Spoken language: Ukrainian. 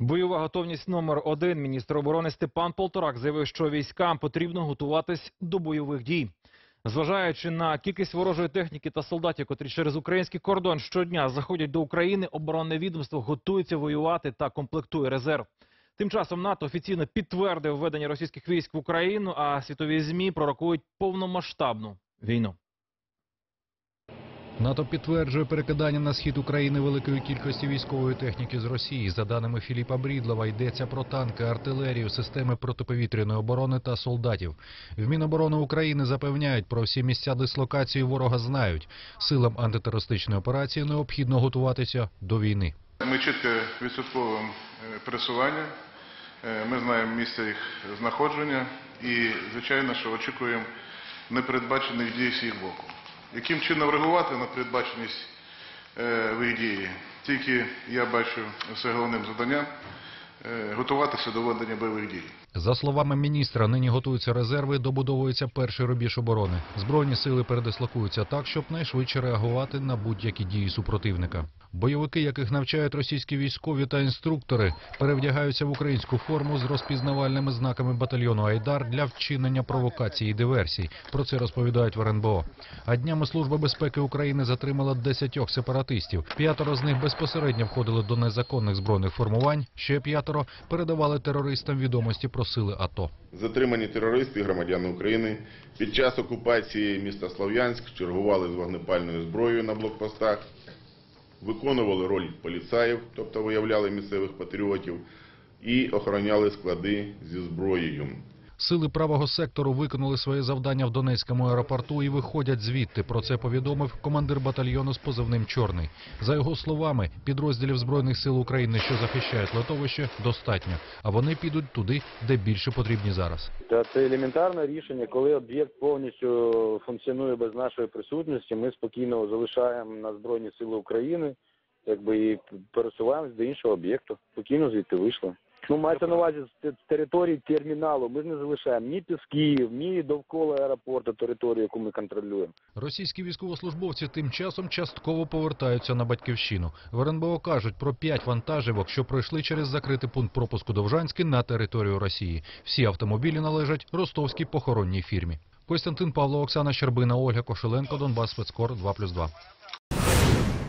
Бойова готовність номер один. Міністр оборони Степан Полторак заявив, що військам потрібно готуватись до бойових дій. Зважаючи на кількість ворожої техніки та солдатів, котрі через український кордон щодня заходять до України, оборонне відомство готується воювати та комплектує резерв. Тим часом НАТО офіційно підтвердив введення російських військ в Україну, а світові змі пророкують повномасштабну війну. НАТО підтверджує перекидання на схід України великої кількості військової техніки з Росії. За даними Філіпа Брідлова, йдеться про танки, артилерію, системи протиповітряної оборони та солдатів. В Міноборони України запевняють, про всі місця дислокації ворога знають. Силам антитерористичної операції необхідно готуватися до війни. Ми чітко відслідковуємо е, пересування, е, ми знаємо місце їх знаходження і, звичайно, що очікуємо непередбачених дій з їх боку. Яким чином реагувати на передбаченість е, в їх дії? Тільки я бачу все головним завданням готуватися до ведення бойових дій. За словами міністра, нині готуються резерви, добудовується перший рубіж оборони. Збройні сили передислокуються так, щоб найшвидше реагувати на будь-які дії супротивника. Бойовики, яких навчають російські військові та інструктори, перевдягаються в українську форму з розпізнавальними знаками батальйону Айдар для вчинення провокацій і диверсій. Про це розповідають в РНБО. А днями Служба безпеки України затримала десятьох сепаратистів. П'ятеро з них безпосередньо входили до незаконних збройних формувань. Ще п'ятеро передавали терористам відомості про сили АТО. Затримані терористи, громадяни України, під час окупації міста Слов'янськ чергували з вогнепальною зброєю на блокпостах, виконували роль поліцаїв, тобто виявляли місцевих патріотів, і охороняли склади зі зброєю. Сили правого сектору виконали своє завдання в Донецькому аеропорту і виходять звідти. Про це повідомив командир батальйону з позивним Чорний. За його словами, підрозділів збройних сил України, що захищають литовище, достатньо, а вони підуть туди, де більше потрібні зараз. Та це елементарне рішення, коли об'єкт повністю функціонує без нашої присутності. Ми спокійно залишаємо на збройні сили України, якби і пересуваємось до іншого об'єкту. Спокійно звідти вийшли. Ну, мається на увазі з території терміналу. Ми ж не залишаємо ні пісків, ні довкола аеропорту територію, яку ми контролюємо. Російські військовослужбовці тим часом частково повертаються на батьківщину. В РНБО кажуть про п'ять вантажівок, що пройшли через закритий пункт пропуску Довжанський на територію Росії. Всі автомобілі належать ростовській похоронній фірмі. Костянтин Павло, Оксана Щербина, Ольга Кошеленко, Донбас Спецкор 2+,2.